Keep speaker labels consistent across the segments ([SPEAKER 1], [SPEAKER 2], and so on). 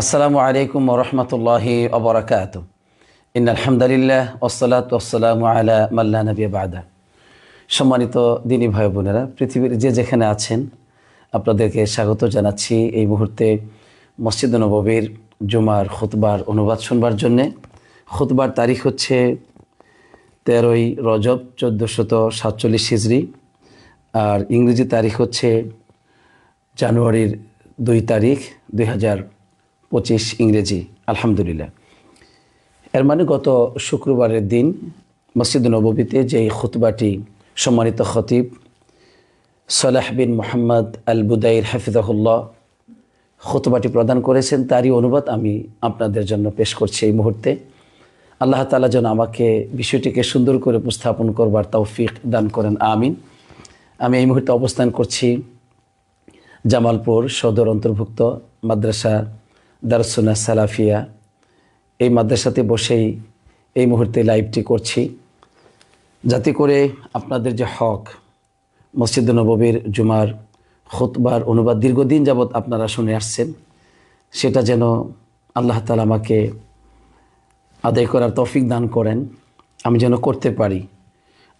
[SPEAKER 1] আসসালামু আলাইকুম ওরহমতুল্লাহি অবরাকাত ইন আলহামদুলিল্লাহ ওসলাত ওসালাম আলা মাল্লা নবী বাদা। সম্মানিত দিনী ভাই বোনেরা, পৃথিবীর যে যেখানে আছেন, আপনাদেরকে স্বাগত জানাচ্ছি এই মুহূর্তে মসজিদ নববীর জুমার খুতবার অনুবাদ শুনবার জন্যে। খুতবার তারিখ হচ্ছে তেরোই রজব চোদ্দোশত সাতচল্লিশ হিজড়ি আর ইংরেজি তারিখ হচ্ছে জানুয়ারির দুই তারিখ দুই হাজার পঁচিশ ইংরেজি, আলহামদুলিল্লাহ। এর মানে গত শুক্রবারের দিন মসজিদ নববীতে যেই খুতবাটি সম্মানিত খতিব সালাহ বিন মোহাম্মদ আল বুদাইর হাফিজাহুল্লাহ খুতবাটি প্রদান করেছেন, তারই অনুবাদ আমি আপনাদের জন্য পেশ করছি এই মুহূর্তে। আল্লাহ তালা যেন আমাকে বিষয়টিকে সুন্দর করে উপস্থাপন করবার তৌফিক দান করেন, আমিন। আমি এই মুহূর্তে অবস্থান করছি জামালপুর সদর অন্তর্ভুক্ত মাদ্রাসা দারসুনা সালাফিয়া, এই মাদ্রাসাতে বসেই এই মুহূর্তে লাইভটি করছি। যাতে করে আপনাদের যে হক, মসজিদ নববীর জুমার খুতবার অনুবাদ দীর্ঘদিন যাবৎ আপনারা শুনে আসছেন, সেটা যেন আল্লাহ তালা আমাকে আদায় করার তৌফিক দান করেন, আমি যেন করতে পারি।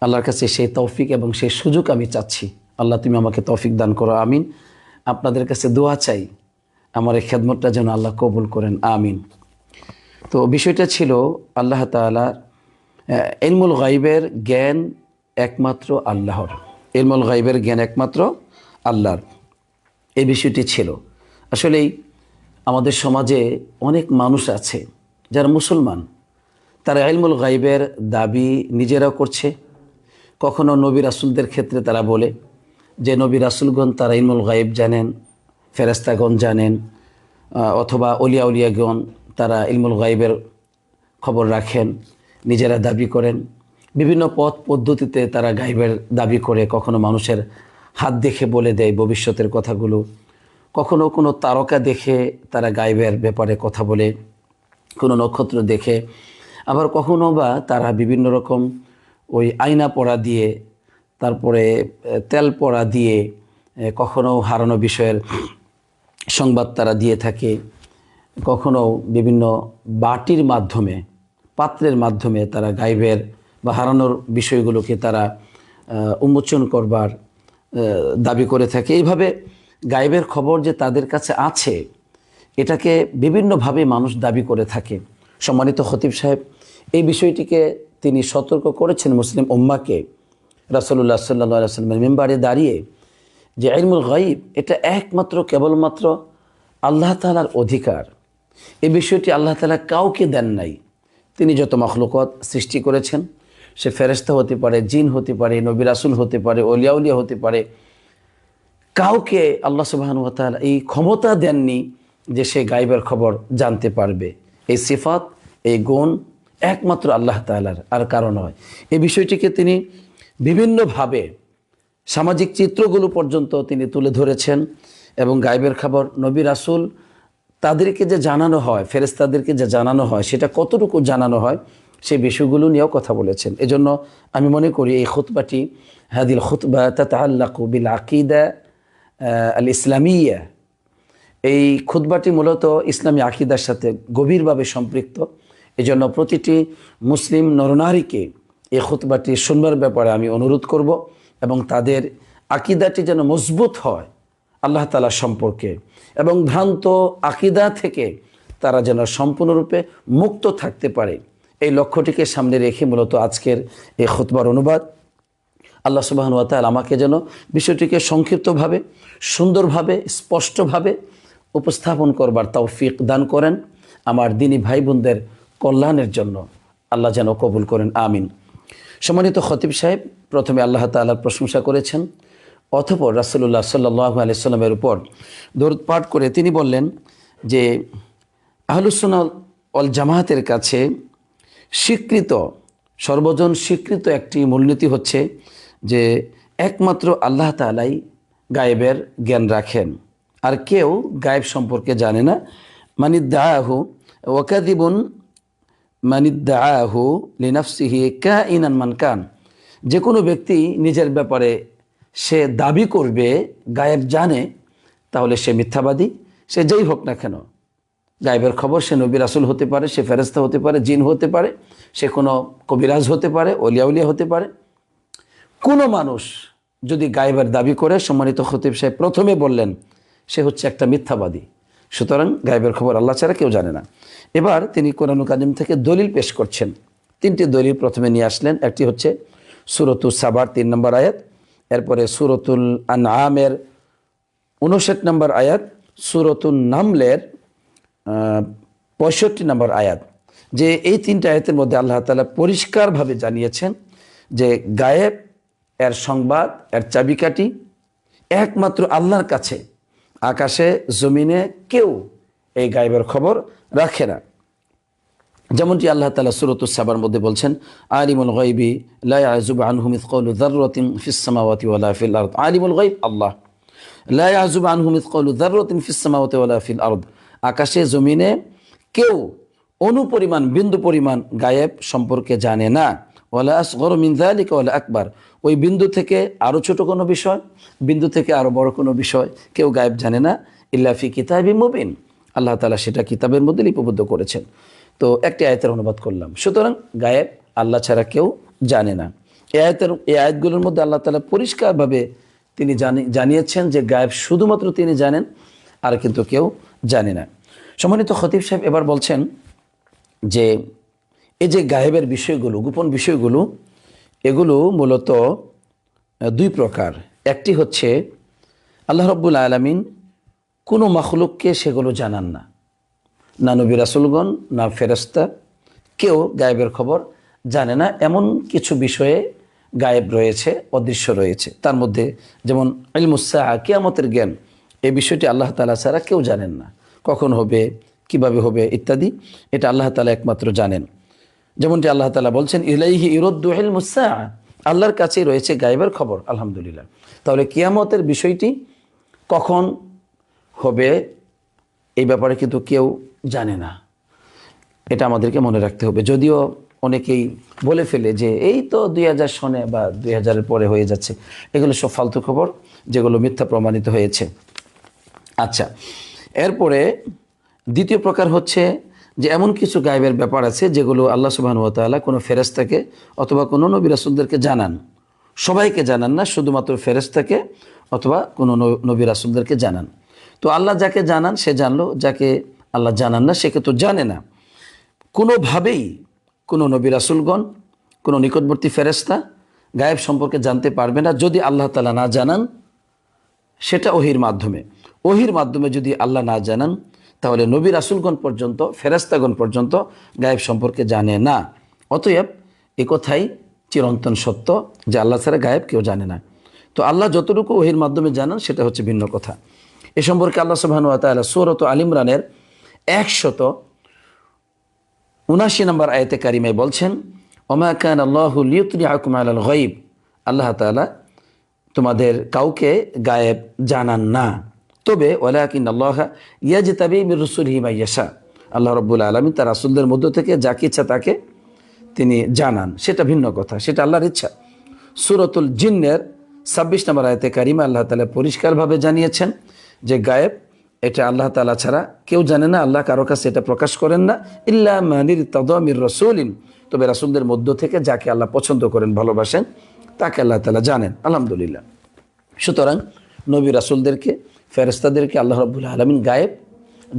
[SPEAKER 1] আল্লাহর কাছে সেই তৌফিক এবং সেই সুযোগ আমি চাচ্ছি। আল্লাহ তুমি আমাকে তৌফিক দান করো, আমিন। আপনাদের কাছে দোয়া চাই আমার এই খেদমতটা যেন আল্লাহ কবুল করেন, আমিন। তো বিষয়টা ছিল আল্লাহ তালার ইলমুল গাইবের জ্ঞান একমাত্র আল্লাহর। এলমুল গাইবের জ্ঞান একমাত্র আল্লাহর। এই বিষয়টি ছিল। আসলেই আমাদের সমাজে অনেক মানুষ আছে যারা মুসলমান। তারা ইলমুল গাইবের দাবি নিজেরাও করছে। কখনো নবী রাসুলদের ক্ষেত্রে তারা বলে যে, নবী রাসুলগণ তারা ইলমুল গাইব জানেন ফেরাস্তাগণ জানেন অথবা অলিয়া উলিয়াগণ তারা ইলমুল গাইবের খবর রাখেন, নিজেরা দাবি করেন। বিভিন্ন পথ পদ্ধতিতে তারা গাইবের দাবি করে, কখনো মানুষের হাত দেখে বলে দেয় ভবিষ্যতের কথাগুলো। কখনো কোনো তারকা দেখে তারা গাইবের ব্যাপারে কথা বলে, কোনো নক্ষত্র দেখে। আবার কখনো বা তারা বিভিন্ন রকম ওই আয়না পড়া দিয়ে, তারপরে তেল পড়া দিয়ে কখনো হারানো বিষয়ের সংবাদ তারা দিয়ে থাকে, কখনো বিভিন্ন বাটির মাধ্যমে, পাত্রের মাধ্যমে তারা গাইবের বা হারানোর বিষয়গুলোকে তারা উন্মোচন করবার দাবি করে থাকে। এইভাবে গাইবের খবর যে তাদের কাছে আছে, এটাকে বিভিন্নভাবে মানুষ দাবি করে থাকে। সম্মানিত খতিব সাহেব, এই বিষয়টিকে তিনি সতর্ক করেছেন মুসলিম উম্মাকে। রাসলুল্লাহ সাল্লা সাল্লামের মেম্বারে দাঁড়িয়ে যে ইলমুল গাইব এটা একমাত্র, কেবলমাত্র আল্লাহ তালার অধিকার। এই বিষয়টি আল্লাহ তালা কাউকে দেন নাই। তিনি যত মখলুকত সৃষ্টি করেছেন, সে ফেরেস্তা হতে পারে, জিন হতে পারে নবিরাসুল হতে পারে অলিয়াউলিয়া হতে পারে, কাউকে আল্লাহ সুবাহানুতাল এই ক্ষমতা দেননি যে সে গাইবের খবর জানতে পারবে। এই সিফাত, এই গুণ একমাত্র আল্লাহ তালার আর কারণ হয় এই বিষয়টিকে তিনি বিভিন্নভাবে সামাজিক চিত্রগুলো পর্যন্ত তিনি তুলে ধরেছেন এবং গাইবের খবর, নবী রাসুল তাদেরকে যে জানানো হয় ফেরেস্তাদেরকে যে জানানো হয়, সেটা কতটুকু জানানো হয়, সেই বিষয়গুলো নিয়েও কথা বলেছেন। এজন্য আমি মনে করি এই খুতবাটি, হাদিল খুতবা তাতাল্লাকু বিল আকিদা আল ইসলামিয়া এই খুতবাটি মূলত ইসলামী আকিদার সাথে গভীরভাবে সম্পৃক্ত। এজন্য প্রতিটি মুসলিম নরনারীকে এই খুতবাটি শুনবার ব্যাপারে আমি অনুরোধ করব। এবং তাদের আকিদাটি যেন মজবুত হয় আল্লাহ তালা সম্পর্কে এবং ভ্রান্ত আকিদা থেকে তারা যেন সম্পূর্ণরূপে মুক্ত থাকতে পারে। এই লক্ষ্যটিকে সামনে রেখে মূলত আজকের এই খুতবার অনুবাদ। আল্লাহ সুবাহনুয়াতাল আমাকে যেন বিষয়টিকে সংক্ষিপ্তভাবে, সুন্দরভাবে, স্পষ্টভাবে উপস্থাপন করবার তৌফিক দান করেন আমার দিনী ভাই বোনদের কল্যাণের জন্য। আল্লাহ যেন কবুল করেন, আমিন। সম্মানিত খতিব সাহেব, প্রথমে আল্লাহ তাল্লাহর প্রশংসা করেছেন অথপর রাসুল্লাহ সাল্লাহ আলিয়াল্লামের উপর দৌড় পাঠ করে তিনি বললেন যে আহলুসোনা অল জামায়াতের কাছে স্বীকৃত, সর্বজন স্বীকৃত একটি মূলনীতি হচ্ছে যে, একমাত্র আল্লাহ তালাই গায়েবের জ্ঞান রাখেন। আর কেউ গায়েব সম্পর্কে জানে না। মানিদ্দাহু ওয়াকাদিবুন মানিদ্দাহু লিনাফসিহি কা ইনান মান কান। যে কোনো ব্যক্তি নিজের ব্যাপারে সে দাবি করবে, গায়েব জানে, তাহলে সে মিথ্যাবাদী, সে যেই হোক না কেন। গায়েবের খবর, সে নবী রাসুল হতে পারে, সে ফেরেস্তা হতে পারে, জিন হতে পারে, সে কোনো কবিরাজ হতে পারে, অলিয়াউলিয়া হতে পারে। কোনো মানুষ যদি গায়েবের দাবি করে, সম্মানিত খতিব সাহেব, প্রথমে বললেন, সে হচ্ছে একটা মিথ্যাবাদী। সুতরাং গায়েবের খবর আল্লাহ ছাড়া কেউ জানে না। এবার তিনি কোরআন কাজিম থেকে দলিল পেশ করছেন। তিনটি দলিল প্রথমে নিয়ে আসলেন, একটি হচ্ছে সুরতুল সাবার তিন নম্বর আয়াত, এরপরে সুরতুল আনআমের উনষাট নম্বর আয়াত সুরতুল নামলের পঁয়ষট্টি নম্বর আয়াত। যে এই তিনটা আয়াতের মধ্যে আল্লাহ তালা পরিষ্কারভাবে জানিয়েছেন যে গায়েব, এর সংবাদ, এর চাবিকাঠি একমাত্র আল্লাহর কাছে। আকাশে, জমিনে কেউ এই গায়েবের খবর রাখে না। যেমনটি আল্লাহ তালা সুরতুস সাবার মধ্যে বলছেন, আলিমুল গাইবি লাইজুব আনহু মিথকৌলু দাররতিন ফিসামাওয়াতি ওয়ালা ফিল আরদ। আলিমুল গাইব আল্লাহ। লাইজুব আনহু মিথকৌলু দাররতিন ফিসামাওয়াতি ওয়ালা ফিল আরদ। আকাশে, জমিনে কেউ অনুপরিমাণ, বিন্দু পরিমাণ গায়েব সম্পর্কে জানে না। ওয়ালা আসগর মিন যালিকা ওয়ালা আকবার। ওই বিন্দু থেকে আরও ছোট কোনো বিষয়, বিন্দু থেকে আরও বড় কোনো বিষয় কেউ গায়েব জানে না। ইল্লাফি কিতাবি মুবিন। আল্লাহ তালা সেটা কিতাবের মধ্যে লিপিবদ্ধ করেছেন। তো একটি আয়তের অনুবাদ করলাম। সুতরাং গায়েব আল্লাহ ছাড়া কেউ জানে না। এই আয়তের, এই আয়াতগুলোর মধ্যে আল্লাহ তালা পরিষ্কারভাবে তিনি জানি, জানিয়েছেন যে গায়েব শুধুমাত্র তিনি জানেন, আর কিন্তু কেউ জানে না। সম্মানিত খতিব সাহেব এবার বলছেন যে, এই যে গায়েবের বিষয়গুলো, গোপন বিষয়গুলো এগুলো মূলত দুই প্রকার। একটি হচ্ছে, আল্লাহ রব্বুল আলমিন কোনো মখলুককে সেগুলো জানান না। না নবী রাসুলগণ, না ফেরস্তা কেউ গায়েবের খবর জানে না। এমন কিছু বিষয়ে গায়েব রয়েছে, অদৃশ্য রয়েছে। তার মধ্যে যেমন ইলমুসা কিয়ামতের জ্ঞান, এই বিষয়টি আল্লাহ তালা ছাড়া কেউ জানেন না। কখন হবে, কীভাবে হবে ইত্যাদি, এটা আল্লাহ তালা একমাত্র জানেন। যেমনটি আল্লাহ তালা বলছেন, ইলাইহি ইরদ্দু ইলমুসা আল্লাহর কাছেই রয়েছে গায়েবের খবর, আলহামদুলিল্লাহ। তাহলে কিয়ামতের বিষয়টি কখন হবে এই ব্যাপারে কিন্তু কেউ জানে না। এটা আমাদেরকে মনে রাখতে হবে। যদিও অনেকেই বলে ফেলে যে, এই তো দুই হাজার সনে বা দুই হাজারের পরে হয়ে যাচ্ছে। এগুলো সব ফালতু খবর যেগুলো মিথ্যা প্রমাণিত হয়েছে। আচ্ছা এরপরে দ্বিতীয় প্রকার হচ্ছে যে এমন কিছু গায়েবের ব্যাপার আছে যেগুলো আল্লাহ সুবাহন তাআলা কোনো ফেরেস্তাকে অথবা কোনো নবী রাসুলদেরকে জানান। সবাইকে জানান না, শুধুমাত্র ফেরেস্তাকে অথবা কোনো নবী রাসুলদেরকে জানান। তো আল্লাহ যাকে জানান, সে জানলো, যাকে আল্লাহ জানান না, সে তো জানে না। কোনোভাবেই কোনো নবী রাসুলগণ, কোনো নিকটবর্তী ফেরেস্তা গায়েব সম্পর্কে জানতে পারবে না যদি আল্লাহ তালা না জানান। সেটা ওহির মাধ্যমে। ওহির মাধ্যমে যদি আল্লাহ না জানান তাহলে নবী রাসুলগণ পর্যন্ত ফেরেস্তাগণ পর্যন্ত গায়েব সম্পর্কে জানে না। অতএব এ কথাই চিরন্তন সত্য যে আল্লাহ ছাড়া গায়েব কেউ জানে না। তো আল্লাহ যতটুকু ওহির মাধ্যমে জানান, সেটা হচ্ছে ভিন্ন কথা। এ সম্পর্কে আল্লাহ সুবাহানুয়া তালা সৌরত আলিমরানের একশত উনাশি নম্বর আয়তে কারিমায় বলছেন, ওমা কান আল্লাহ লিউতলি আকুম আল গইব আল্লাহ তালা তোমাদের কাউকে গায়েব জানান না। তবে ওলাকিন আল্লাহ ইয়াজ তাবি মির রসুল হিমা ইয়াসা আল্লাহ রব্বুল আলমী তার রাসুলদের মধ্য থেকে যাকে ইচ্ছা তাকে তিনি জানান। সেটা ভিন্ন কথা, সেটা আল্লাহর ইচ্ছা। সুরতুল জিন্নের ছাব্বিশ নম্বর আয়তে কারিমা আল্লাহ তালা পরিষ্কারভাবে জানিয়েছেন যে, গায়েব, এটা আল্লাহ তালা ছাড়া কেউ জানে না, আল্লাহ কারও কাছে এটা প্রকাশ করেন না, ইল্লা মানির তদমির রসুলিন। তবে রাসুলদের মধ্য থেকে যাকে আল্লাহ পছন্দ করেন, ভালোবাসেন, তাকে আল্লাহ তালা জানেন। আলহামদুলিল্লাহ। সুতরাং নবী রাসুলদেরকে ফেরেস্তাদেরকে আল্লাহ রব্বুল আলমিন গায়েব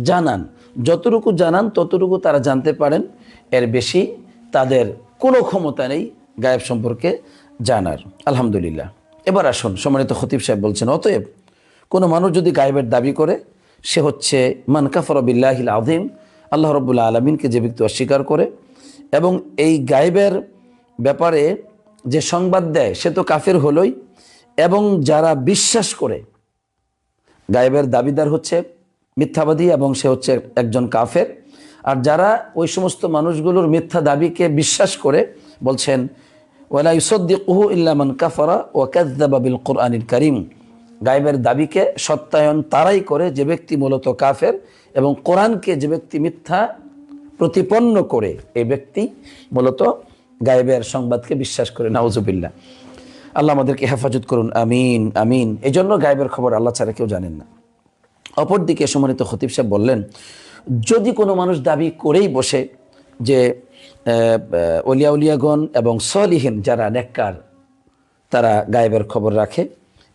[SPEAKER 1] জানান। যতটুকু জানান, ততটুকু তারা জানতে পারেন। এর বেশি তাদের কোনো ক্ষমতা নেই গায়েব সম্পর্কে জানার। আলহামদুলিল্লাহ। এবার আসুন, সম্মানিত খতিব সাহেব বলছেন, অতএব কোনো মানুষ যদি গায়েবের দাবি করে, সে হচ্ছে মান কাফরবিল্লাহিল আদিম আল্লাহ রব্বুল্লা আলমিনকে যে ব্যক্তি অস্বীকার করে এবং এই গায়েবের ব্যাপারে যে সংবাদ দেয়, সে তো কাফের হলোই এবং যারা বিশ্বাস করে গায়েবের দাবিদার হচ্ছে মিথ্যাবাদী এবং সে হচ্ছে একজন কাফের। আর যারা ওই সমস্ত মানুষগুলোর মিথ্যা দাবিকে বিশ্বাস করে বলছেন, ওয়ালা ইউসদ্দিকুহু ইল্লামান কাফারা ও কাদ্দাবাবিল কোরআনিল করিম। গায়েবের দাবিকে সত্যায়ন তারাই করে যে ব্যক্তি মূলত কাফের এবং কোরআনকে যে ব্যক্তি মিথ্যা প্রতিপন্ন করে, এই ব্যক্তি মূলত গায়েবের সংবাদকে বিশ্বাস করে। নাউজুবিল্লা আল্লাহ আমাদেরকে হেফাজত করুন, আমিন আমিন। এই জন্য গায়েবের খবর আল্লাহ ছাড়া কেউ জানেন না। অপরদিকে সম্মানিত খতিব সাহেব বললেন, যদি কোনো মানুষ দাবি করেই বসে যে অলিয়া উলিয়াগণ এবং সলিহীন যারা নেককার, তারা গায়েবের খবর রাখে,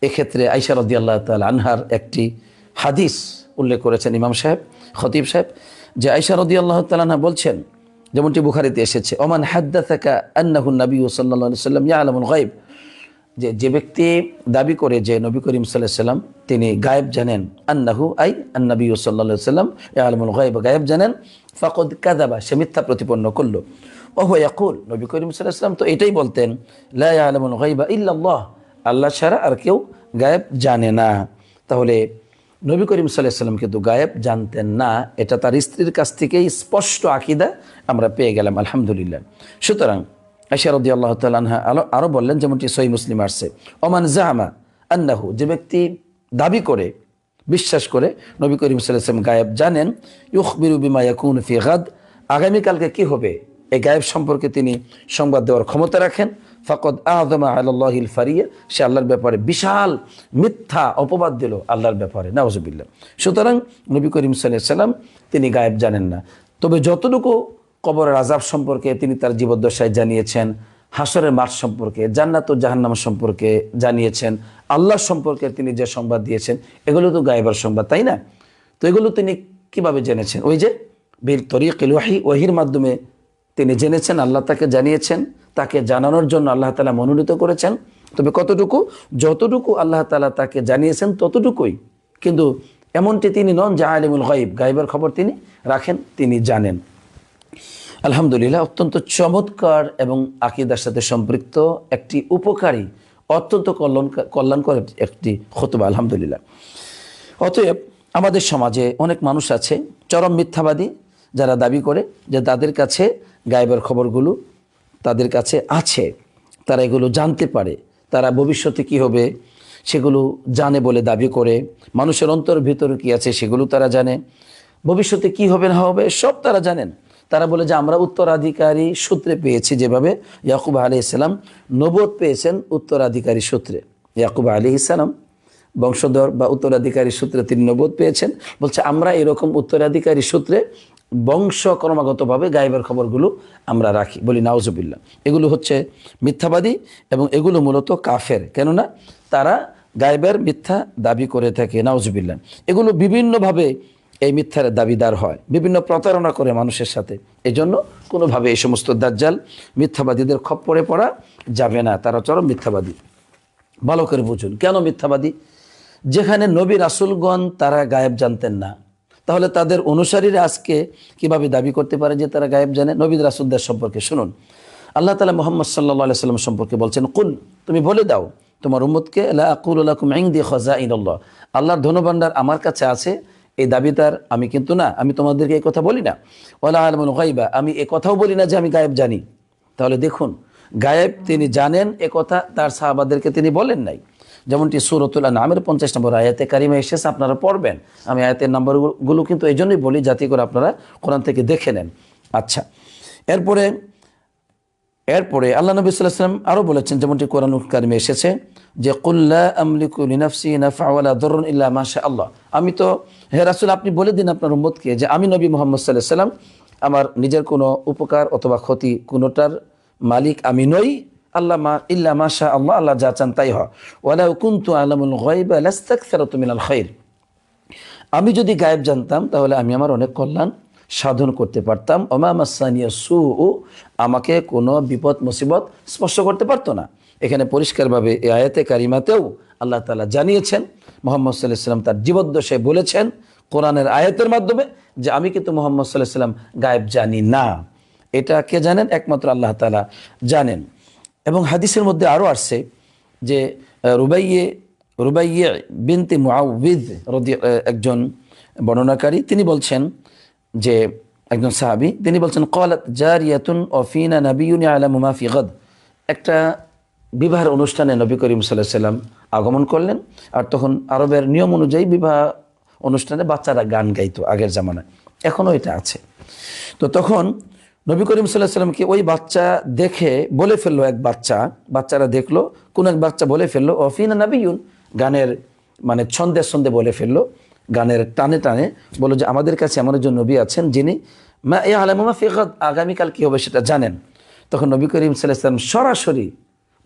[SPEAKER 1] এক্ষেত্রে আইসা রদি আল্লাহ তাল আনহার একটি হাদিস উল্লেখ করেছেন ইমাম সাহেব, খতিব সাহেব, যে আইসা রদি আল্লাহ তালাহা বলছেন, যেমনটি বুখারিতে এসেছে, ওমান হাদ্দা থাকা আন্নাহু নবী সাল্লা সাল্লাম ইয়া আলমুল গাইব যে যে ব্যক্তি দাবি করে যে নবী করিম সাল্লাম তিনি গায়েব জানেন, আন্নাহু আই আন্নবী সাল্লা সাল্লাম আলমুল গাইব গায়েব জানেন, ফকদ কাদাবা সে মিথ্যা প্রতিপন্ন করল। ওহো ইয়াকুল, নবী করিম সাল্লাম তো এটাই বলতেন, লা আলমুল গাইবা ইল্লাল্লাহ, আল্লাহ ছাড়া আর কেউ গায়েব জানে না। তাহলে নবী করিম সাল্লাহ সাল্লাম কিন্তু গায়েব জানতেন না, এটা তার স্ত্রীর কাছ থেকেই স্পষ্ট আকিদা আমরা পেয়ে গেলাম, আলহামদুলিল্লাহ। সুতরাং আশারদি আল্লাহ তালহা আলো আরও বললেন, যেমনটি সহি মুসলিম আসছে। ওমান জাহামা আন্নাহু, যে ব্যক্তি দাবি করে, বিশ্বাস করে নবী করিম সাল্লাম গায়েব জানেন, ইউখবিরু বিমা ইয়াকুন ফিগাদ আগামীকালকে কি হবে? এই গায়েব সম্পর্কে তিনি সংবাদ দেওয়ার ক্ষমতা রাখেন। ফকদ আহদমা আল্লাহিল ফারিয়া, সে আল্লাহর ব্যাপারে বিশাল মিথ্যা অপবাদ দিল আল্লাহর ব্যাপারে। নাওজবিল্লা সুতরাং নবী করিম সাল্লাম তিনি গায়েব জানেন না। তবে যতটুকু কবরের আজাব সম্পর্কে তিনি তার জীবদ্দশায় জানিয়েছেন, হাসরের মাঠ সম্পর্কে, জান্নাত ও জাহান্নাম সম্পর্কে জানিয়েছেন, আল্লাহ সম্পর্কে তিনি যে সংবাদ দিয়েছেন, এগুলো তো গায়েবার সংবাদ, তাই না? তো এগুলো তিনি কীভাবে জেনেছেন? ওই যে বীর তরিকিল ওয়াহি ওহির মাধ্যমে তিনি জেনেছেন, আল্লাহ তাকে জানিয়েছেন, তাকে জানানোর জন্য আল্লাহ তালা মনোনীত করেছেন। তবে কতটুকু? যতটুকু আল্লাহ তালা তাকে জানিয়েছেন, ততটুকুই। কিন্তু এমনটি তিনি নন যে আলিমুল গাইব গাইবের খবর তিনি রাখেন, তিনি জানেন। আলহামদুলিল্লাহ, অত্যন্ত চমৎকার এবং আকিদার সাথে সম্পৃক্ত একটি উপকারী, অত্যন্ত কল্যাণ কল্যাণকর একটি খতুবা, আলহামদুলিল্লাহ। অতএব আমাদের সমাজে অনেক মানুষ আছে, চরম মিথ্যাবাদী, যারা দাবি করে যে তাদের কাছে গায়েবের খবরগুলো তাদের কাছে আছে, তারা এগুলো জানতে পারে, তারা ভবিষ্যতে কি হবে, সেগুলো জানে বলে দাবি করে, মানুষের অন্তর ভিতরে কি আছে সেগুলো তারা জানে, ভবিষ্যতে কি হবে না হবে সব তারা জানেন। তারা বলে যে, আমরা উত্তরাধিকারী সূত্রে পেয়েছি যেভাবে ইয়াকুব আলি ইসলাম নবদ পেয়েছেন উত্তরাধিকারী সূত্রে। ইয়াকুব আলী ইসলাম বংশধর বা উত্তরাধিকারী সূত্রে তিনি নবদ পেয়েছেন। বলছে, আমরা এরকম উত্তরাধিকারী সূত্রে বংশ ক্রমাগতভাবে গায়েবের খবরগুলো আমরা রাখি। বলি নাউজবিল্লা এগুলো হচ্ছে মিথ্যাবাদী এবং এগুলো মূলত কাফের। কেননা তারা গায়েবের মিথ্যা দাবি করে থাকে নাউজবিল্লা এগুলো বিভিন্নভাবে এই মিথ্যার দাবিদার হয়। বিভিন্ন প্রতারণা করে মানুষের সাথে। এজন্য কোনোভাবে এই সমস্ত দাজ্জাল মিথ্যাবাদীদের খপ্পরে পড়া যাবে না। তারা চরম মিথ্যাবাদী। ভালো করে বুঝুন, কেন মিথ্যাবাদী? যেখানে নবী রাসুলগণ তারা গায়েব জানতেন না। তাহলে তাদের অনুসারীরা আজকে কীভাবে দাবি করতে পারে যে তারা গায়েব জানে? নবী রাসুলদের সম্পর্কে শুনুন। আল্লাহ তালা মোহাম্মদ সাল্লা সাল্লাম সম্পর্কে বলছেন, কুল, তুমি বলে দাও, তোমার উম্মদকে আল্লাহ আকুল দিয়ে খজা ইনল্লাহ আল্লাহর ধনভাণ্ডার আমার কাছে আছে এই দাবিদার আমি কিন্তু না, আমি তোমাদেরকে এই কথা বলি না। ওলা আলমুল গাইবা আমি এ কথাও বলি না যে আমি গায়েব জানি। তাহলে দেখুন, গায়েব তিনি জানেন এ কথা, তার সাহাবাদেরকে তিনি বলেন নাই। যেমনটি সুরতুল্লাহ নামের পঞ্চাশ নম্বর আয়াতে কারিমা এসেছে, আপনারা পড়বেন। আমি আয়াতের নম্বরগুলো কিন্তু এই জন্যই বলি, যাতে করে আপনারা কোরআন থেকে দেখে নেন। আচ্ছা এরপরে এরপরে আল্লাহ নবী সাল্লাম আরও বলেছেন, যেমনটি কোরআন কারিমে এসেছে যে কুল্লা আমলিকুলিনাফসি নাফাওয়ালা দরুন ইল্লা মাশা আল্লাহ। আমি তো, হে রাসুল, আপনি বলে দিন আপনার উম্মতকে যে, আমি নবী মোহাম্মদ সাল্লাহ সাল্লাম আমার নিজের কোনো উপকার অথবা ক্ষতি কোনোটার মালিক আমি নই। আল্লাহ মা, ইল্লা মাশা আল্লাহ আল্লাহ যা চান তাই হয়। ওয়ালা কুন্তু আলমুল গাইবা লাস্তাক ফেরতুমিনাল খৈর আমি যদি গায়েব জানতাম, তাহলে আমি আমার অনেক কল্যাণ সাধন করতে পারতাম। অমামাসানিয়া সু ও আমাকে কোনো বিপদ, মুসিবত স্পর্শ করতে পারতো না। এখানে পরিষ্কারভাবে এই আয়াতে কারিমাতেও আল্লাহ তালা জানিয়েছেন, মোহাম্মদ সাল্লাহ সাল্লাম তার জীবদ্দশায় বলেছেন কোরআনের আয়াতের মাধ্যমে যে আমি কিন্তু মোহাম্মদ সাল্লাহ সাল্লাম গায়েব জানি না। এটা কে জানেন? একমাত্র আল্লাহ তালা জানেন। এবং হাদিসের মধ্যে আরও আসছে যে রুবাইয়ে রুবাইয়ে বিনতে রদি একজন বর্ণনাকারী, তিনি বলছেন যে একজন সাহাবি, তিনি বলছেন, কলাত জারিয়াতুন অফিনা নবীন আলা মুমাফি গদ। একটা বিবাহের অনুষ্ঠানে নবী করিম সাল্লাহ সাল্লাম আগমন করলেন, আর তখন আরবের নিয়ম অনুযায়ী বিবাহ অনুষ্ঠানে বাচ্চারা গান গাইতো আগের জামানায়। এখনও এটা আছে। তো তখন নবী করিম সাল্লাহ সাল্লামকে ওই বাচ্চা দেখে বলে ফেলল এক বাচ্চা, বাচ্চারা দেখল, কোন এক বাচ্চা বলে ফেলল অফিনা নাবিউন গানের মানে ছন্দে ছন্দে বলে ফেলল। গানের টানে টানে বলো যে, আমাদের কাছে এমন একজন নবী আছেন যিনি মা এ আলামা ফিকাত আগামীকাল কী হবে সেটা জানেন। তখন নবী করিম সাল্লাম সরাসরি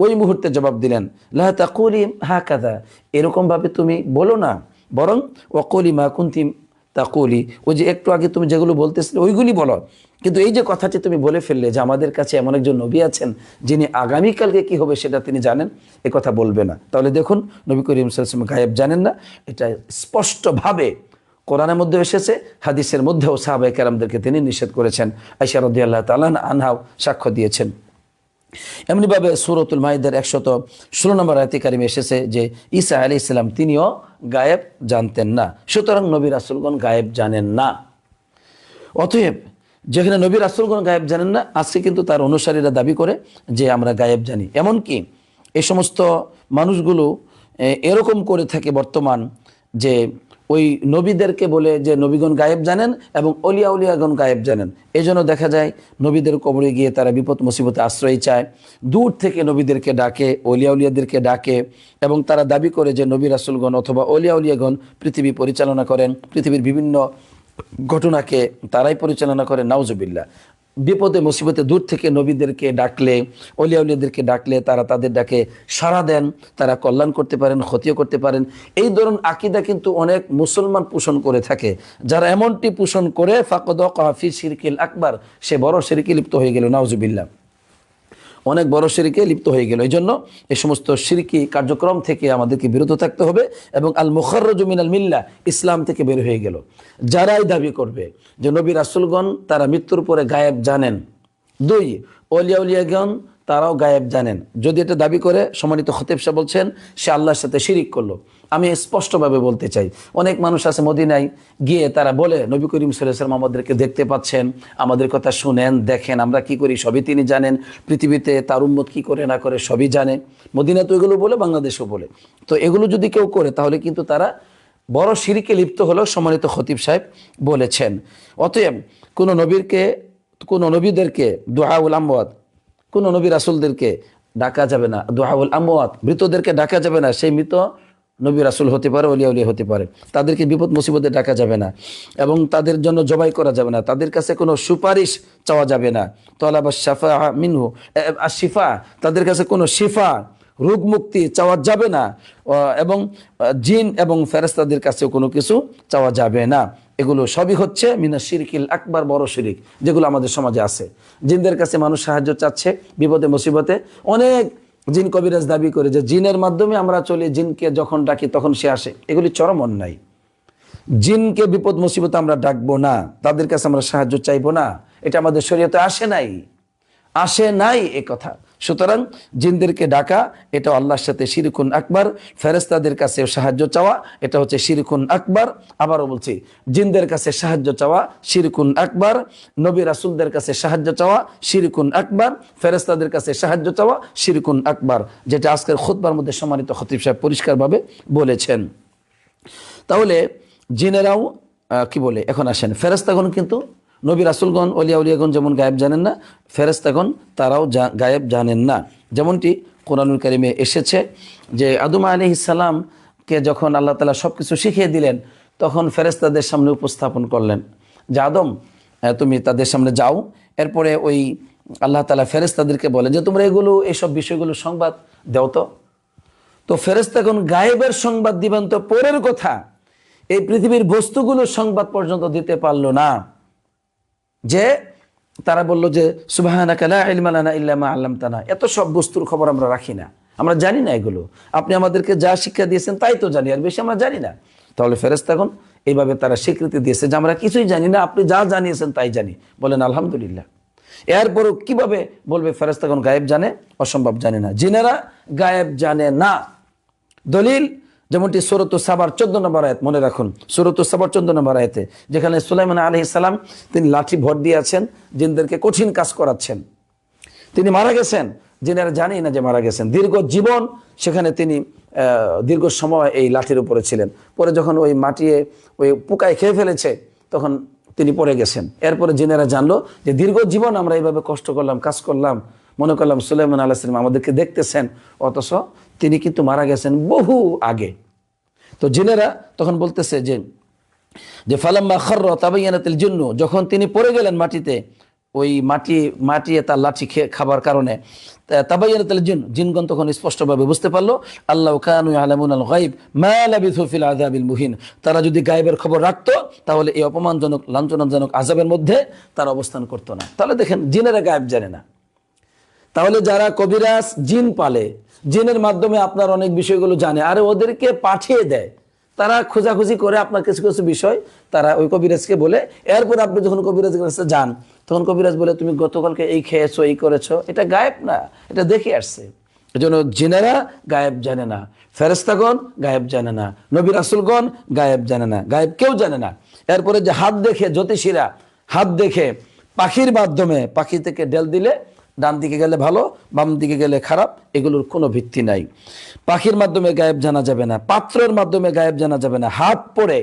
[SPEAKER 1] ওই মুহূর্তে জবাব দিলেন লাহ করিম হা কাদা এরকমভাবে তুমি বলো না, বরং ওকলি মা কুন্তিম তা কলি ওই যে একটু আগে তুমি যেগুলো বলতেছিলে ওইগুলি বলো। কিন্তু এই যে কথাটি তুমি বলে ফেললে যে আমাদের কাছে এমন একজন নবী আছেন যিনি আগামীকালকে কি হবে সেটা তিনি জানেন, এ কথা বলবে না। তাহলে দেখুন, নবী করিম সাল্লাম গায়েব জানেন না, এটা স্পষ্টভাবে কোরআনের মধ্যে এসেছে, হাদিসের মধ্যেও সাহাবাই কেরামদেরকে তিনি নিষেধ করেছেন। আইসা রদি আল্লাহ তালান আনহাও সাক্ষ্য দিয়েছেন। এমনিভাবে সুরতুল মাহিদের একশত ষোলো নম্বর আয়তি কারিমে এসেছে যে ঈসা আলি ইসলাম তিনিও গায়েব জানতেন না। সুতরাং নবী রাসুলগণ গায়েব জানেন না। অতএব যেখানে নবী রাসুলগণ গায়েব জানেন না, আজকে কিন্তু তার অনুসারীরা দাবি করে যে আমরা গায়েব জানি। এমনকি এই সমস্ত মানুষগুলো এরকম করে থাকে বর্তমান যে ওই নবীদেরকে বলে যে নবীগণ গায়েব জানেন এবং অলিয়া উলিয়াগণ গায়েব জানেন। এই জন্য দেখা যায় নবীদের কবরে গিয়ে তারা বিপদ মুসিবতে আশ্রয় চায়। দূর থেকে নবীদেরকে ডাকে, অলিয়া উলিয়াদেরকে ডাকে এবং তারা দাবি করে যে নবী রাসুলগণ অথবা অলিয়া উলিয়াগণ পৃথিবী পরিচালনা করেন, পৃথিবীর বিভিন্ন ঘটনাকে তারাই পরিচালনা করে নাউজবিল্লা বিপদে, মুসিবতে দূর থেকে নবীদেরকে ডাকলে অলিয়া উলিয়াদেরকে ডাকলে তারা তাদের ডাকে সাড়া দেন, তারা কল্যাণ করতে পারেন, ক্ষতিও করতে পারেন। এই ধরুন আকিদা কিন্তু অনেক মুসলমান পোষণ করে থাকে। যারা এমনটি পোষণ করে, ফাকদ কাফি সিরকিল আকবার, সে বড় সিরকি লিপ্ত হয়ে গেল নাউজুবিল্লা অনেক বড় সিরিকে লিপ্ত হয়ে গেল। এই জন্য এই সমস্ত সিরকি কার্যক্রম থেকে আমাদেরকে বিরত থাকতে হবে এবং আল মুখর্রজমিন আল মিল্লা ইসলাম থেকে বের হয়ে গেল। যারাই দাবি করবে যে নবী রাসুলগণ তারা মৃত্যুর পরে গায়েব জানেন, দুই অলিয়া উলিয়াগণ তারাও গায়েব জানেন। যদি এটা দাবি করে সম্মানিত খতেব সাহ বলছেন, সে আল্লাহর সাথে শিরিক করল। আমি স্পষ্টভাবে বলতে চাই, অনেক মানুষ আছে মদিনায় গিয়ে তারা বলে, নবী করিম সাল্লাম আমাদেরকে দেখতে পাচ্ছেন, আমাদের কথা শুনেন, দেখেন, আমরা কি করি সবই তিনি জানেন, পৃথিবীতে তার উন্মত কী করে না করে সবই জানে। মদিনা তো এগুলো বলে, বাংলাদেশও বলে। তো এগুলো যদি কেউ করে, তাহলে কিন্তু তারা বড় সিঁড়িকে লিপ্ত হলেও সম্মানিত খতিব সাহেব বলেছেন। অতএব কোনো নবীরকে, কোনো নবীদেরকে দোহাউল আমওয়াত, কোন নবী রাসুলদেরকে ডাকা যাবে না। দোহাউল আমওয়াত, মৃতদেরকে ডাকা যাবে না। সেই মৃত নবী রাসুল হতে পারে অলিয়া উলিয়া হতে পারে। তাদেরকে বিপদ মুসিবতে ডাকা যাবে না এবং তাদের জন্য জবাই করা যাবে না। তাদের কাছে কোনো সুপারিশ চাওয়া যাবে না। তলাবা শাফা মিনহু আর শিফা, তাদের কাছে কোনো শিফা, রোগ মুক্তি চাওয়া যাবে না। এবং জিন এবং ফেরেস্তাদের কাছেও কোনো কিছু চাওয়া যাবে না। এগুলো সবই হচ্ছে মিনা শিরকিল আকবার, বড় শিরিক, যেগুলো আমাদের সমাজে আছে। জিনদের কাছে মানুষ সাহায্য চাচ্ছে বিপদে, মুসিবতে। অনেক জিন কবিরাজ দাবি করে যে জিনের মাধ্যমে আমরা চলি, জিনকে যখন ডাকি তখন সে আসে। এগুলি চরম অন্যায়। জিনকে বিপদ মুসিবত আমরা ডাকবো না, তাদের কাছে আমরা সাহায্য চাইব না। এটা আমাদের শরীয়তে আসে নাই। আসে নাই এ কথা। সুতরাং জিনদেরকে ডাকা, এটা আল্লাহর সাথে শিরকুন আকবার ফেরেস্তাদের কাছে সাহায্য চাওয়া, এটা হচ্ছে শিরকুন আকবার। আবারও বলছি, জিনদের কাছে সাহায্য চাওয়া, শিরকুন আকবার। নবী রাসুলদের কাছে সাহায্য চাওয়া, শিরকুন আকবার। ফেরেস্তাদের কাছে সাহায্য চাওয়া, শিরকুন আকবার, যেটা আজকের খুতবার মধ্যে সম্মানিত খতিব সাহেব পরিষ্কারভাবে বলেছেন। তাহলে জিনেরাও কি বলে, এখন আসেন ফেরেস্তাগণ কিন্তু নবী রাসুলগণ অলিয়া উলিয়াগণ যেমন গায়েব জানেন না ফেরেস্তাগণ তারাও গায়েব জানেন না। যেমনটি কোরআনুল কারিমে এসেছে যে আদম আলি ইসালামকে যখন আল্লাহ তালা সব কিছু শিখিয়ে দিলেন, তখন ফেরেস্তাদের সামনে উপস্থাপন করলেন। যে আদম তুমি তাদের সামনে যাও। এরপরে ওই আল্লাহ তালা ফেরেস্তাদেরকে বলেন যে, তোমরা এগুলো এইসব বিষয়গুলো সংবাদ দেও তো। তো ফেরেস্তাগণ গায়েবের সংবাদ দিবেন তো পরের কথা। এই পৃথিবীর বস্তুগুলো সংবাদ পর্যন্ত দিতে পারল না। যে তারা বলল যে সুবাহানা এত সব বস্তুর খবর আমরা রাখি না। আমরা জানি না এগুলো। আপনি আমাদেরকে যা শিক্ষা দিয়েছেন তাই তো জানি, আর বেশি আমরা জানি না। তাহলে ফেরেস্তাগণ এইভাবে তারা স্বীকৃতি দিয়েছে যে, আমরা কিছুই জানি না, আপনি যা জানিয়েছেন তাই জানি। বলেন, আলহামদুলিল্লাহ। এরপরও কীভাবে বলবে ফেরেস্তাগণ গায়েব জানে? অসম্ভব জানে না। জিনেরা গায়েব জানে না। দলিল যেমনটি সুরত সাবার চোদ্দ নম্বর আয়াত, মনে রাখুন, সুরত সাবার চোদ্দ নম্বর আয়াতে, যেখানে সুলাইমান আলহ ইসলাম তিনি লাঠি ভর দিয়েছেন, জিনদেরকে কঠিন কাজ করাচ্ছেন। তিনি মারা গেছেন, জিনেরা জানি না যে মারা গেছেন। দীর্ঘ জীবন সেখানে তিনি দীর্ঘ সময় এই লাঠির উপরে ছিলেন। পরে যখন ওই মাটিয়ে, ওই পোকায় খেয়ে ফেলেছে, তখন তিনি পড়ে গেছেন। এরপরে জিনেরা জানলো যে দীর্ঘ জীবন আমরা এইভাবে কষ্ট করলাম, কাজ করলাম, মনে করলাম সুলাইমান আল্লাহ সালাম আমাদেরকে দেখতেছেন, অথচ তিনি কিন্তু মারা গেছেন বহু আগে। তো জিনেরা তখন বলতেছে যে যে ফালাম্মা খর্র তাবাইয়ানাতিল জন্য যখন তিনি পড়ে গেলেন মাটিতে, ওই মাটি মাটি তার লাঠি খেয়ে খাবার কারণে তাবাইয়ানাতিল জিন জিনগণ তখন স্পষ্টভাবে বুঝতে পারল, আল্লাহ কানু আলামুন আল গাইব মা লাবিথু ফিল আযাবিল মুহিন। তারা যদি গায়েবের খবর রাখতো, তাহলে এই অপমানজনক, লাঞ্ছনাজনক আযাবের মধ্যে তারা অবস্থান করতো না। তাহলে দেখেন, জিনেরা গায়েব জানে না। তাহলে যারা কবিরাজ, জিন পালে জিনের মাধ্যমে আপনার অনেক বিষয়গুলো জানে, আর ওদেরকে পাঠিয়ে দেয়। তারা খোঁজাখুঁজি করে আপনার কিছু কিছু বিষয় তারা ওই কবিরাজকে বলে, এরপর আপনি যখন কবিরাজের কাছে যান, তখন কবিরাজ বলে, তুমি গতকালকে এই খেয়েছো, এই করেছ। এটা গায়েব না, এটা দেখে আসছে। এজন্য জিনেরা গায়েব জানে না ফেরেস্তাগণ গায়েব জানে না, নবী রাসুলগণ গায়েব জানে না, গায়েব কেউ জানে না। এরপরে যে হাত দেখে, জ্যোতিষীরা হাত দেখে, পাখির মাধ্যমে, পাখি থেকে ডেল দিলে ডান দিকে গেলে ভালো, বাম দিকে গেলে খারাপ, এগুলোর কোনো ভিত্তি নাই। পাখির মাধ্যমে গায়েব জানা যাবে না, পাত্রের মাধ্যমে গায়েব জানা যাবে না, হাত পড়ে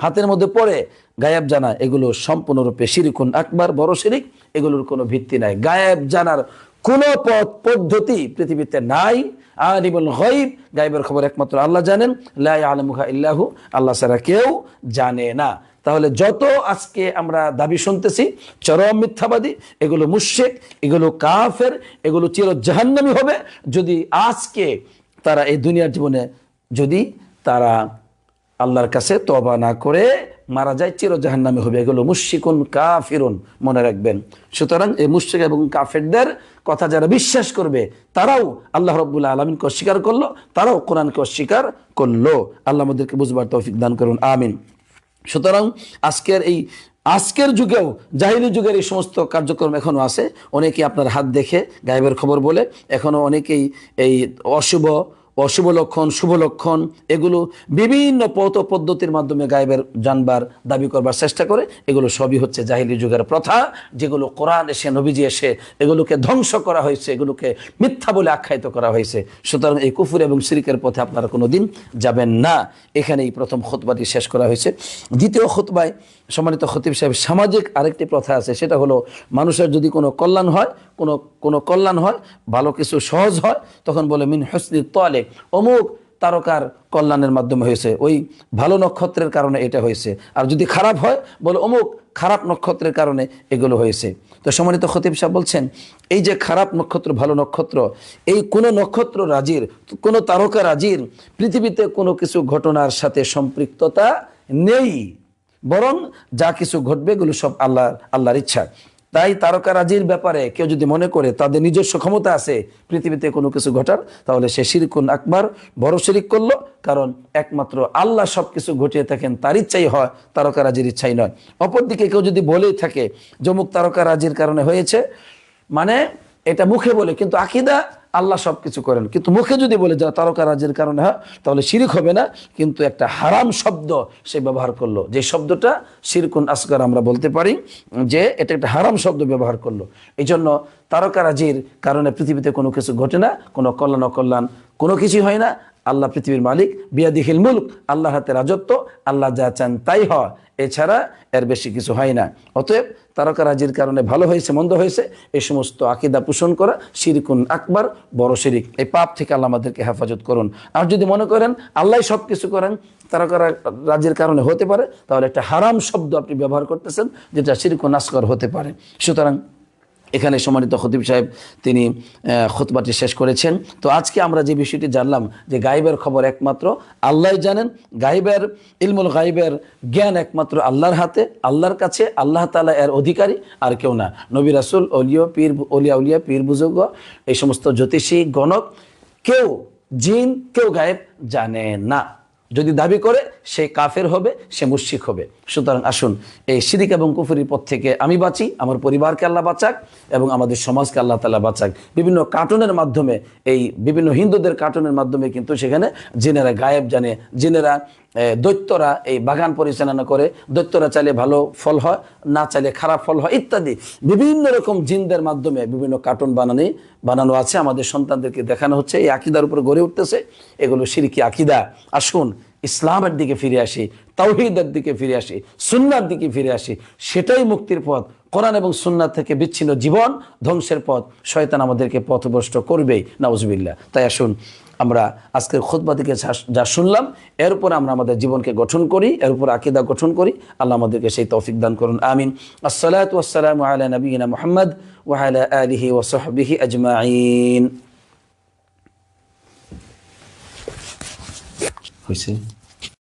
[SPEAKER 1] হাতের মধ্যে পড়ে গায়েব জানা, এগুলো সম্পূর্ণরূপে শিরিকুন আকবার, বড় শিরিক, এগুলোর কোনো ভিত্তি নাই। গায়েব জানার কোনো পথ, পদ্ধতি পৃথিবীতে নাই। আলিমুল গয়ব, গায়েবের খবর একমাত্র আল্লাহ জানেন, লা আলমুহা ইল্লাহু, আল্লাহ ছাড়া কেউ জানে না। তাহলে যত আজকে আমরা দাবি শুনতেছি, চরম মিথ্যাবাদী, এগুলো মুশেক এগুলো কাফের, এগুলো চির জাহান্নামি হবে। যদি আজকে তারা এই দুনিয়ার জীবনে, যদি তারা আল্লাহর কাছে তবা না করে, মারা যায় চির জাহান্নামে হবে। এগুলো মুশিকুন কাফিরুন মনে রাখবেন। সুতরাং এই মুশিক এবং কাফেরদের কথা যারা বিশ্বাস করবে, তারাও আল্লাহ রব্বুল্লাহ আলমিনকে অস্বীকার করল, তারাও কোরআনকে অস্বীকার করল। আল্লাহ আমাদেরকে বুঝবার তৌফিক দান করুন। আমিন। সুতরাং আজকের এই, আজকের যুগেও জাহিলি যুগের এই সমস্ত কার্যক্রম এখনও আছে। অনেকেই আপনার হাত দেখে গায়েবের খবর বলে এখনও অনেকেই এই অশুভ অশুভ লক্ষণ শুভ লক্ষণ এগুলো বিভিন্ন পথ পদ্ধতির মাধ্যমে গায়েবের জানবার দাবি করবার চেষ্টা করে। এগুলো সবই হচ্ছে জাহিলি যুগের প্রথা, যেগুলো কোরআন এসে, নবীজি এসে এগুলোকে ধ্বংস করা হয়েছে, এগুলোকে মিথ্যা বলে আখ্যায়িত করা হয়েছে। সুতরাং এই কুফুর এবং সিরিকের পথে আপনারা কোনো দিন যাবেন না। এখানে এই প্রথম খোতবাটি শেষ করা হয়েছে। দ্বিতীয় খোতবায় সম্মানিত খতিব সাহেব, সামাজিক আরেকটি প্রথা আছে, সেটা হলো মানুষের যদি কোনো কল্যাণ হয়, কোনো কোনো কল্যাণ হয়, ভালো কিছু সহজ হয়, তখন বলে, মিন হসনি তলে অমুক তারকার কল্যাণের মাধ্যমে হয়েছে। ওই ভালো নক্ষত্রের কারণে এটা হয়েছে। আর যদি খারাপ হয়, বলে অমুক খারাপ নক্ষত্রের কারণে এগুলো হয়েছে। তো সম্মানিত খতিব সাহেব বলছেন, এই যে খারাপ নক্ষত্র, ভালো নক্ষত্র, এই কোনো নক্ষত্র রাজির, কোনো তারকা রাজির পৃথিবীতে কোনো কিছু ঘটনার সাথে সম্পৃক্ততা নেই। বরং যা কিছু ঘটবে, এগুলো সব আল্লাহ আল্লাহর ইচ্ছা। তাই তারকারাজির ব্যাপারে কেউ যদি মনে করে তাদের নিজস্ব ক্ষমতা আছে, পৃথিবীতে কোনো কিছু ঘটার, তাহলে সে শিরিকুন আকবর বড় শিরিক করল। কারণ একমাত্র আল্লাহ সব কিছু ঘটিয়ে থাকেন, তার ইচ্ছাই হয় তারকারাজির ইচ্ছাই নয়। অপরদিকে কেউ যদি বলেই থাকে যমুক তারকারাজির কারণে হয়েছে মানে এটা মুখে বলে, কিন্তু আকিদা আল্লাহ সব কিছু করেন। কিন্তু মুখে যদি বলে যা তারকা রাজের কারণে, হয়, তাহলে শিরিক হবে না, কিন্তু একটা হারাম শব্দ সে ব্যবহার করল। যে শব্দটা শিরকুন আসগার আমরা বলতে পারি, যে এটা একটা হারাম শব্দ ব্যবহার করল। এই জন্য তারকা রাজির কারণে পৃথিবীতে কোনো কিছু ঘটে না, কোনো কল্যাণ, অকল্যাণ কোনো কিছুই হয় না। আল্লাহ পৃথিবীর মালিক বিয়াদিহিল মুলক আল্লাহ হাতে রাজত্ব, আল্লাহ যা চান তাই হয়। এছাড়া এর বেশি কিছু হয় না। অতএব তারকারাজির কারণে ভালো হয়েছে, মন্দ হয়েছে, এই সমস্ত আকিদা পোষণ করা শিরিকুন আকবর, বড় শিরিক। এই পাপ থেকে আল্লাহ আমাদেরকে হেফাজত করুন। আর যদি মনে করেন আল্লাহ সব কিছু করেন তারকারা রাজ্যের কারণে হতে পারে, তাহলে একটা হারাম শব্দ আপনি ব্যবহার করতেছেন, যেটা শিরিকুন আসকর হতে পারে। সুতরাং এখানে সম্মানিত খতিব সাহেব তিনি খুতবাটি শেষ করেছেন। তো আজকে আমরা যে বিষয়টি জানলাম যে গাইবের খবর একমাত্র আল্লাহ জানেন গাইবের ইলমুল গাইবের জ্ঞান একমাত্র আল্লাহর হাতে, আল্লাহর কাছে, আল্লাহ তালা এর অধিকারী, আর কেউ না। নবী রাসুল অলিয় পীর, অলিয়া, উলিয়া, পীর, বুজুর্গ, এই সমস্ত জ্যোতিষী, গণক, কেউ জিন, কেউ গায়েব জানে না। যদি দাবি করে, সে কাফের হবে, সে মুশিক হবে। সুতরাং আসুন, এই শিরিক এবং কুফুরির পথ থেকে আমি বাঁচি, আমার পরিবারকে আল্লাহ বাঁচাক এবং আমাদের সমাজকে আল্লাহ তালা বাঁচাক। বিভিন্ন কার্টুনের মাধ্যমে, এই বিভিন্ন হিন্দুদের কার্টুনের মাধ্যমে কিন্তু সেখানে জেনেরা গায়েব জানে। জিনেরা দৈত্যরা এই বাগান পরিচালনা করে, দৈত্যরা চাইলে ভালো ফল হয়, না চাইলে খারাপ ফল হয়, ইত্যাদি। বিভিন্ন রকম জিনদের মাধ্যমে বিভিন্ন কার্টুন বানানি, বানানো আছে। আমাদের সন্তানদেরকে দেখানো হচ্ছে। এই আকিদার উপর গড়ে উঠতেছে। এগুলো সিরিকি আকিদা। আসুন, ইসলামের দিকে ফিরে আসি, তাওহিদের দিকে ফিরে আসি, সুন্নার দিকে ফিরে আসি। সেটাই মুক্তির পথ। কোরআন এবং সুন্নার থেকে বিচ্ছিন্ন জীবন ধ্বংসের পথ। শয়তান আমাদেরকে পথভ্রষ্ট করবেই নাউজবিল্লা তাই আসুন আমরা আজকের খোদবা যা- শুনলাম, এর উপর আমরা আমাদের জীবনকে গঠন করি, এর উপর আকিদা গঠন করি। আল্লাহ আমাদেরকে সেই তৌফিক দান করুন, আমিন। আসসালাম আসসালামু আলা নবীনা মোহাম্মদ ওয়া আলা আলিহি ওয়া সাহবিহি আজমাইন। হয়েছে